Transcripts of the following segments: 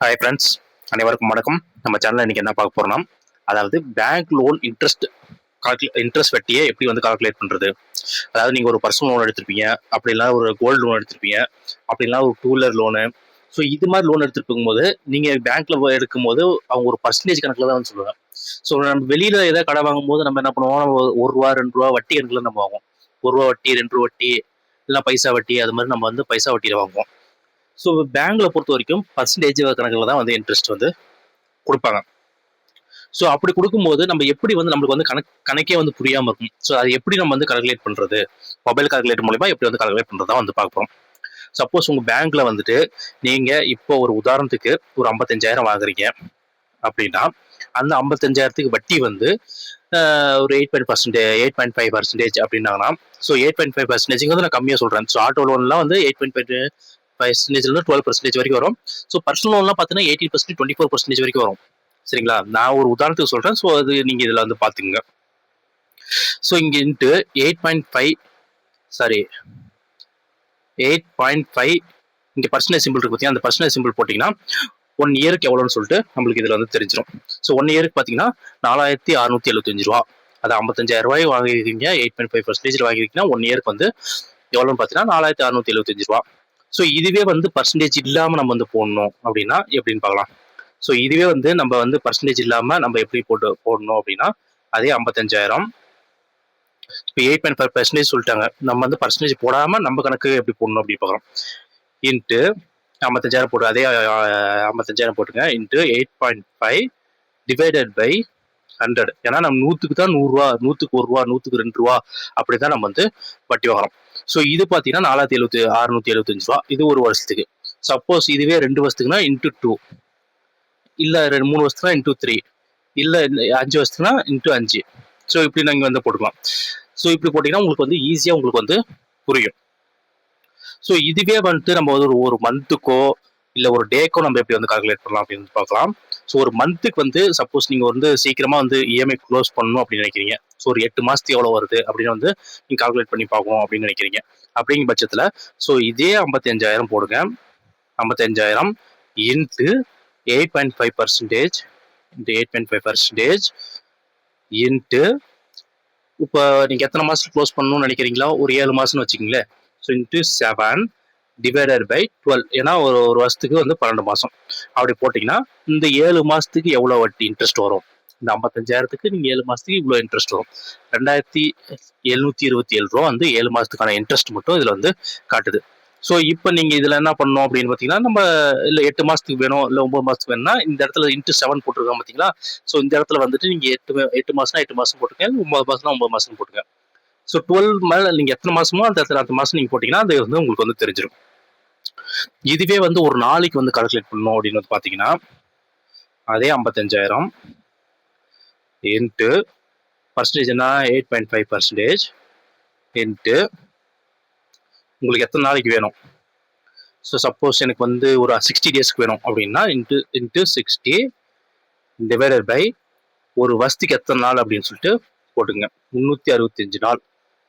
Hi friends அனைவருக்கும் வணக்கம். நம்ம சேனலில் இன்றைக்கி என்ன பார்க்க போகிறோம்னா அதாவது bank loan interest calculate interest வட்டியை எப்படி வந்து கால்குலேட் பண்ணுறது அதாவது நீங்கள் ஒரு பர்சனல் லோன் எடுத்திருப்பீங்க அப்படி ஒரு கோல்டு லோன் எடுத்திருப்பீங்க அப்படி இல்லைனா ஒரு டூ வீலர் லோனு ஸோ இது மாதிரி லோன் எடுத்துருக்கும் போது நீங்கள் எடுக்கும் போது அவங்க ஒரு பர்சன்டேஜ் கணக்கில் தான் வந்து சொல்லுவாங்க. ஸோ நம்ம வெளியில் ஏதாவது கடை வாங்கும்போது நம்ம என்ன பண்ணுவோம் நம்ம ஒரு ரூபா ரெண்டு ரூபா வட்டி கணக்கில் நம்ம வாங்குவோம். ஒரு ரூபா வட்டி ரெண்டு ரூபா வட்டி இல்லை பைசா வட்டி அது மாதிரி நம்ம வந்து பைசா வட்டியில் வாங்குவோம். ஸோ பேங்க்ல பொறுத்த வரைக்கும் பர்சன்டேஜ் கணக்கில் தான் வந்து இன்ட்ரெஸ்ட் வந்து கொடுப்பாங்க. ஸோ அப்படி கொடுக்கும்போது நம்ம எப்படி வந்து நம்மளுக்கு வந்து கணக்கு கணக்கே வந்து புரியாமல் இருக்கும். ஸோ அதை எப்படி நம்ம வந்து கால்குலேட் பண்ணுறது மொபைல் கால்குலேட் மூலிமா எப்படி வந்து கால்குலேட் பண்ணுறதா வந்து பார்க்குறோம் சப்போஸ் உங்கள் பேங்க்ல வந்துட்டு நீங்கள் இப்போ ஒரு உதாரணத்துக்கு ஒரு ஐம்பத்தஞ்சாயிரம் வாங்குறீங்க அப்படின்னா அந்த ஐம்பத்தஞ்சாயிரத்துக்கு வட்டி வந்து ஒரு eight point percentage eight point five percentage அப்படின்னாங்கன்னா so eight point five percentage வந்து நான் கம்மியாக சொல்கிறேன் ஸோ ஆட்டோ லோன்லாம் வந்து எயிட் பாயிண்ட் ஃபைவ் பர்சன்டேஜ்லேருந்து டுவெல் பர்சன்டேஜ் வரைக்கும் வரும். ஸோ பர்சனல் லோன்லாம் பார்த்தீங்கன்னா eighty percentage twenty four percentage வரைக்கும் வரும். சரிங்களா? நான் ஒரு உதாரணத்துக்கு சொல்கிறேன் ஸோ அது நீங்கள் இதில் வந்து பார்த்துங்க ஸோ இங்கே into eight point five sorry eight point five இங்கே பர்சன்டேஜ் சிம்பிள் இருக்கு பார்த்தீங்கன்னா அந்த பர்சன்டேஜ் சிம்பிள் போட்டிங்கன்னா ஒன் இயருக்கு எவ்வளோன்னு சொல்லிட்டு நம்மளுக்கு இதில் வந்து தெரிஞ்சிடும் ஸோ ஒன் இயருக்கு பார்த்தீங்கன்னா நாலாயிரத்தி அறுநூத்தி எழுபத்தஞ்சு ரூபா. அது ஐம்பத்தஞ்சாயிரம் ரூபாய் வாங்கியிருக்கீங்க. எயிட் பாயிண்ட் ஃபைவ் பர்சன்டேஜ் வாங்கியிருக்கீங்கன்னா ஒன் இயருக்கு வந்து எவ்வளோன்னு பார்த்தீங்கன்னா நாலாயிரத்தி அறுநூத்தி எழுபத்தஞ்சு ரூபா. ஸோ இதுவே வந்து பர்சன்டேஜ் இல்லாமல் நம்ம வந்து போடணும் அப்படின்னா எப்படின்னு பார்க்கலாம். ஸோ இதுவே வந்து நம்ம வந்து பர்சன்டேஜ் இல்லாமல் நம்ம எப்படி போட்டு போடணும் அப்படின்னா அதே ஐம்பத்தஞ்சாயிரம். இப்போ எயிட் பாயிண்ட் ஃபைவ் பர்சன்டேஜ் சொல்லிட்டாங்க. நம்ம வந்து பர்சன்டேஜ் போடாமல் நம்ம கணக்கு எப்படி போடணும் அப்படி பார்க்குறோம் இன்ட்டு ஐம்பத்தஞ்சாயிரம் போட்டு அதே ஐம்பத்தஞ்சாயிரம் போட்டுங்க. Into eight point five divided by hundred ஏன்னா நம்ம நூற்றுக்கு தான் நூறுரூவா நூற்றுக்கு ஒரு ரூபா நூற்றுக்கு ரெண்டு ரூபா அப்படி தான் நம்ம வந்து வட்டி வாங்குறோம். ஸோ இது பார்த்தீங்கன்னா நாலாயிரத்தி எழுபத்தி அறுநூத்தி எழுபத்தஞ்சு ரூபா. இது ஒரு வருஷத்துக்கு. சப்போஸ் இதுவே ரெண்டு வருஷத்துக்குனா இன்ட்டு டூ இல்லை ரெண்டு மூணு வருஷத்துக்குனா இன்ட்டு த்ரீ இல்லை அஞ்சு வருஷத்துக்குனா இன்ட்டு அஞ்சு. ஸோ இப்படி நாங்கள் வந்து போட்டுக்கலாம். ஸோ இப்படி போட்டிங்கன்னா உங்களுக்கு வந்து ஈஸியாக உங்களுக்கு வந்து புரியும். ஸோ இதுவே வந்துட்டு நம்ம வந்து ஒரு ஒரு மந்த்துக்கோ இல்லை ஒரு டேக்கோ நம்ம எப்படி வந்து கால்குலேட் பண்ணலாம் அப்படின்னு பார்க்கலாம். ஸோ ஒரு மந்த்துக்கு வந்து சப்போஸ் நீங்கள் வந்து சீக்கிரமாக வந்து இஎம்ஐ க்ளோஸ் பண்ணணும் அப்படின்னு நினைக்கிறீங்க. ஸோ ஒரு எட்டு மாதத்துக்கு எவ்வளோ வருது அப்படின்னு வந்து நீங்கள் கால்குலேட் பண்ணி பார்க்கணும் அப்படின்னு நினைக்கிறீங்க. அப்படிங்கிற பட்சத்தில் ஸோ இதே ஐம்பத்தஞ்சாயிரம் போடுங்க. ஐம்பத்தஞ்சாயிரம் into eight point five percentage into eight point five percentage into இப்போ நீங்கள் எத்தனை மாதத்துக்கு க்ளோஸ் பண்ணணும்னு நினைக்கிறீங்களா ஒரு ஏழு மாதம்னு வச்சுக்கிங்களேன். So into seven divided by twelve ஏன்னா ஒரு ஒரு வருஷத்துக்கு வந்து பன்னெண்டு மாதம் அப்படி போட்டிங்கன்னா இந்த ஏழு மாதத்துக்கு எவ்வளோ வட்டி இன்ட்ரெஸ்ட் வரும்? இந்த ஐம்பத்தஞ்சாயிரத்துக்கு நீங்கள் ஏழு மாதத்துக்கு இவ்வளோ இன்ட்ரெஸ்ட் வரும். ரெண்டாயிரத்தி எழுநூற்றி இருபத்தி ஏழு ரூபா வந்து ஏழு மாதத்துக்கான இன்ட்ரெஸ்ட் மட்டும் இதில் வந்து காட்டுது. ஸோ இப்போ நீங்கள் இதில் என்ன பண்ணணும் அப்படின்னு பார்த்தீங்கன்னா நம்ம இல்லை எட்டு மாதத்துக்கு வேணும் இல்லை ஒம்பது மாதத்துக்கு வேணும்னா இந்த இடத்துல இன்ட்டு செவன் போட்டிருக்கோம் பார்த்தீங்களா ஸோ இந்த இடத்துல வந்துட்டு நீங்கள் எட்டு மா- எட்டு மாதம்னா எட்டு மாதம் போட்டுருங்க ஒம்பது மாதம்னா ஒம்பது மாதம் போட்டுங்க ஸோ டுவெல் மேலே நீங்கள் எத்தனை மாதமோ அந்த இடத்துல அந்த மாதம் நீங்கள் போட்டிங்கன்னா அது வந்து உங்களுக்கு வந்து தெரிஞ்சிடும் இதுவே வந்து ஒரு நாளைக்கு வந்து கால்குலேட் பண்ணணும் அப்படின்னு வந்து பார்த்தீங்கன்னா அதே ஐம்பத்தஞ்சாயிரம் into பர்சன்டேஜ்னா eight point five percentage into உங்களுக்கு எத்தனை நாளைக்கு வேணும்? ஸோ சப்போஸ் எனக்கு வந்து ஒரு சிக்ஸ்டி டேஸ்க்கு வேணும் அப்படின்னா into into sixty divided by ஒரு வருஷத்துக்கு எத்தனை நாள் அப்படின்னு சொல்லிட்டு போட்டுங்க முந்நூற்றி அறுபத்தஞ்சு நாள்.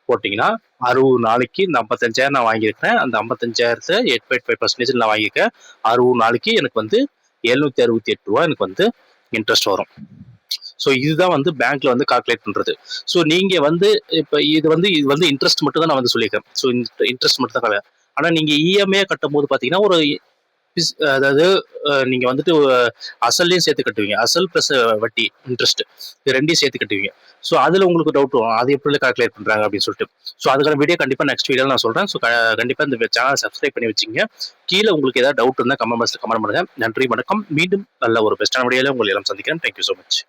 போட்டிங்கன்னா அறுபது நாளைக்கு இந்த ஐம்பத்தஞ்சாயிரம் நான் வாங்கியிருக்கேன் அந்த ஐம்பத்தஞ்சாயிரத்தை எயிட் பாயிண்ட் ஃபைவ் பர்சன்டேஜ் நான் வாங்கியிருக்கேன். அறுபது நாளைக்கு எனக்கு வந்து எழுநூத்தி அறுபத்தி எட்டு ரூபா எனக்கு வந்து இன்ட்ரெஸ்ட் வரும். ஸோ இதுதான் வந்து பேங்க்ல வந்து கால்குலேட் பண்றது. ஸோ நீங்க வந்து இப்போ இது வந்து இது வந்து இன்ட்ரெஸ்ட் மட்டும் தான் நான் வந்து சொல்லியிருக்கேன். ஸோ இன்ட்ரெஸ்ட் மட்டும் தான் கிடையாது ஆனால் நீங்க இஎம்ஐ கட்டும் போது பார்த்தீங்கன்னா ஒரு பிஸ்- அதாவது நீங்க வந்துட்டு அசல்லையும் சேர்த்து கட்டுவீங்க. அசல் ப்ளஸ் வட்டி இன்ட்ரெஸ்ட் இது ரெண்டையும் சேர்த்து கட்டுவீங்க. ஸோ அதுல உங்களுக்கு டவுட் வரும். அது எப்படி கால்குலேட் பண்றாங்க அப்படின்னு சொல்லிட்டு. ஸோ அதுக்கான வீடியோ கண்டிப்பா நெக்ஸ்ட் வீடியோல நான் சொல்றேன். ஸோ கண்டிப்பா இந்த சேனல் சப்ஸ்கிரைப் பண்ணி வச்சுங்க கீழே உங்களுக்கு ஏதாவது டவுட் இருந்தால் கமெண்ட் கமெண்ட் பண்ணுங்க. நன்றி வணக்கம். மீண்டும் நல்ல ஒரு பெஸ்டான வீடியோல உங்களை எல்லாம் சந்திக்கிறேன். Thank you so much